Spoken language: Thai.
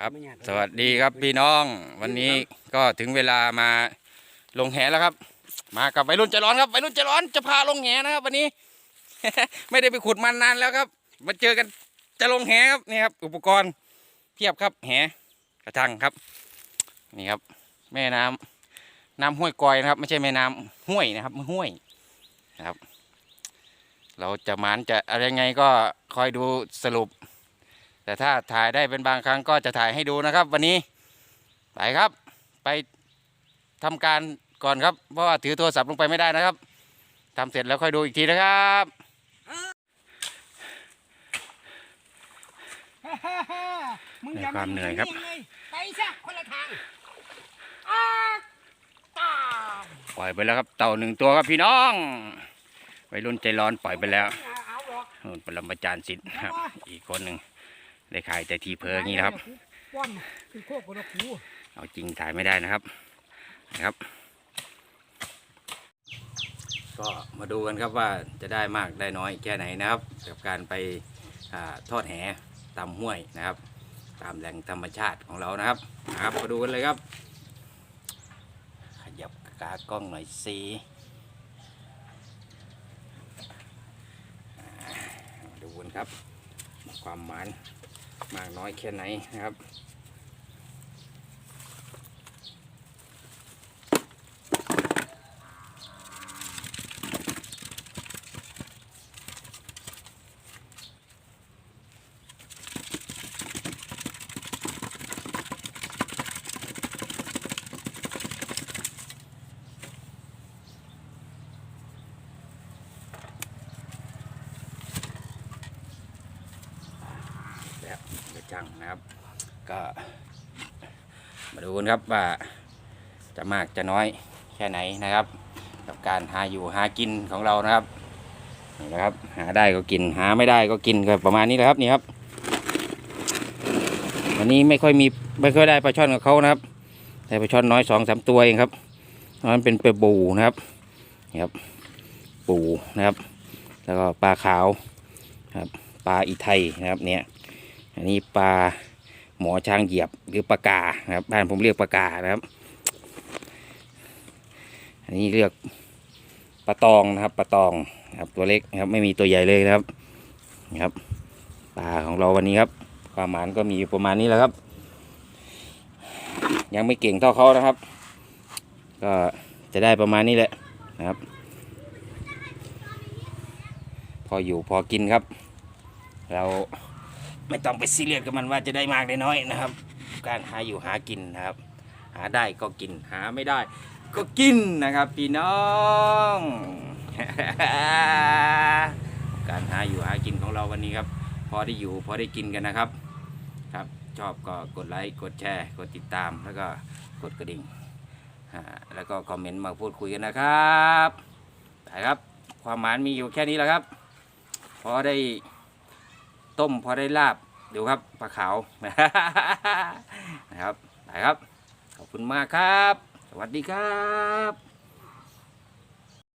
ครับ สวัสดีครับพี่น้อง วันนี้ก็ถึงเวลามาลงแหแล้วครับ มากับวัยรุ่นใจร้อนครับวัยรุ่นใจร้อนจะพาลงแหนะครับ วันนี้ ไม่ได้ไปขุดมันนานแล้วครับ มาเจอกันจะลงแหครับนี่ครับ อุปกรณ์เพียบครับ แหกระชังครับ นี่ครับ แม่น้ำน้ำห้วยกอยนะครับ ไม่ใช่แม่น้ำห้วยนะครับห้วยนะครับ เราจะหมานจะอะไรยังไงก็คอยดูสรุป แต่ถ้าถ่ายได้เป็นบางครั้งก็จะถ่ายให้ดูนะครับ วันนี้ไปครับ ไปทำการก่อนครับเพราะว่าถือโทรศัพท์ลงไปไม่ได้นะครับทำเสร็จแล้วค่อยดูอีกทีนะครับฮ่าฮ่าฮ่ามึงอย่าในความเหนื่อยครับงเลยไปซะคนละทางอ้าตามปล่อยไปแล้วครับ เต่าหนึ่งตัวครับพี่น้องวัยรุ่นใจร้อนปล่อยไปแล้วเอาหรอกนู่นปรมาจารย์สิทธิ์ครับ อีกคนหนึ่ง ได้ขายแต่ทีเพออย่างนี้นะครับป้อนคือโคกกระกูเอาจริงถ่ายไม่ได้นะครับนะครับ ก็มาดูกันครับว่าจะได้มากได้น้อยแค่ไหนนะครับ กับการไปอาทอดแหตามห้วยนะครับ ตามแหล่งธรรมชาติของเรานะครับนะครับมาดูกันเลยครับ ขยับกากล้องหน่อยสิอ่ามาดูกันครับ ความหมาน มากน้อยแค่ไหนนะครับ แบบกระจังนะครับ ก็มาดูกันครับว่าจะมากจะน้อยแค่ไหนนะครับ กับการหาอยู่หากินของเรานะครับนี่นะครับ หาได้ก็กินหาไม่ได้ก็กินก็ประมาณนี้แหละครับนี่ครับ วันนี้ไม่ค่อยมีไม่ค่อยได้ปลาช่อนกับเขานะครับแต่ปลาช่อนน้อยสองสามตัวเองครับนั้นเป็นปลาบูนะครับนี่ครับ ปูนะครับ แล้วก็ปลาขาวครับปลาอีไทยนะครับเนี่ย อันนี้ปลาหมอช้างเหยียบหรือปลากาครับบ้านผมเรียกปลากานะครับ อันนี้เรียกปลาตองนะครับปลาตองครับตัวเล็กครับไม่มีตัวใหญ่เลยนะครับนะครับปลาของเราวันนี้ครับ ความหมานก็มีอยู่ประมาณนี้แหละครับ ยังไม่เก่งเท่าเขานะครับ ก็จะได้ประมาณนี้แหละนะครับ พออยู่พอกินครับ เรา ไม่ต้องไปซีเรียสกับมันว่าจะได้มากได้น้อยนะครับ การหาอยู่หากินนะครับ หาได้ก็กินหาไม่ได้ ก็กินนะครับพี่น้อง การหาอยู่หากินของเราวันนี้ครับ พอได้อยู่พอได้กินกันนะครับ ครับชอบก็กดไลค์กดแชร์กดติดตามแล้วก็กดกระดิ่งแล้วก็คอมเมนต์มาพูดคุยกันนะครับแต่ครับ ความหมายมีอยู่แค่นี้แหละครับ พอได้ ต้มพอได้ลาบเดี๋ยวครับปลาขาวนะครับไปครับ ขอบคุณมากครับ สวัสดีครับ